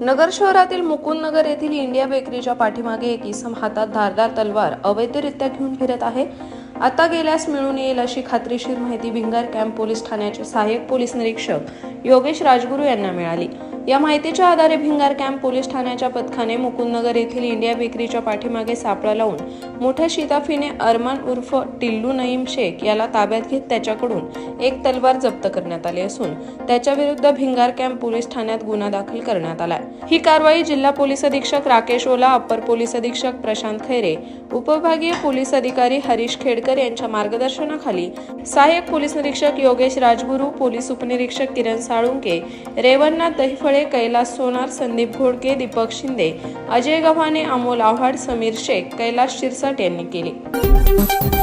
नगर शहरातील मुकुंदनगर येथील इंडिया बेकरीच्या पाठीमागे एक इसम हातात धारदार तलवार अवैधरित्या घेऊन फिरत आहे. आता गेल्यास मिळून येईल अशी खात्रीशीर माहिती भिंगार कॅम्प पोलीस ठाण्याचे सहाय्यक पोलीस निरीक्षक योगेश राजगुरू यांना मिळाली. या माहितीच्या आधारे भिंगार कॅम्प पोलीस ठाण्याच्या पथकाने मुकुंदनगर येथील इंडिया बेकरीच्या पाठीमागे सापळा लावून मोठ्या शिताफीने अरमान उर्फ टिल्लू नईम शेख याला ताब्यात घेत त्याच्याकडून एक तलवार जप्त करण्यात आली असून त्याच्या विरुद्ध भिंगार कॅम्प पोलीस ठाण्यात गुन्हा दाखल करण्यात आलाय. ही कारवाई जिल्हा पोलीस अधीक्षक राकेश ओला अप्पर पोलीस अधीक्षक प्रशांत खैरे उपविभागीय पोलीस अधिकारी हरीश खेडकर यांच्या मार्गदर्शनाखाली सहाय्यक पोलीस निरीक्षक योगेश राजगुरू पोलीस उपनिरीक्षक किरण साळुंके रेवणनाथ दहिफळे कैलास सोनार संदीप घोडके दीपक शिंदे अजय गव्हाणे अमोल आव्हाड समीर शेख कैलास शिरसाट यांनी केली.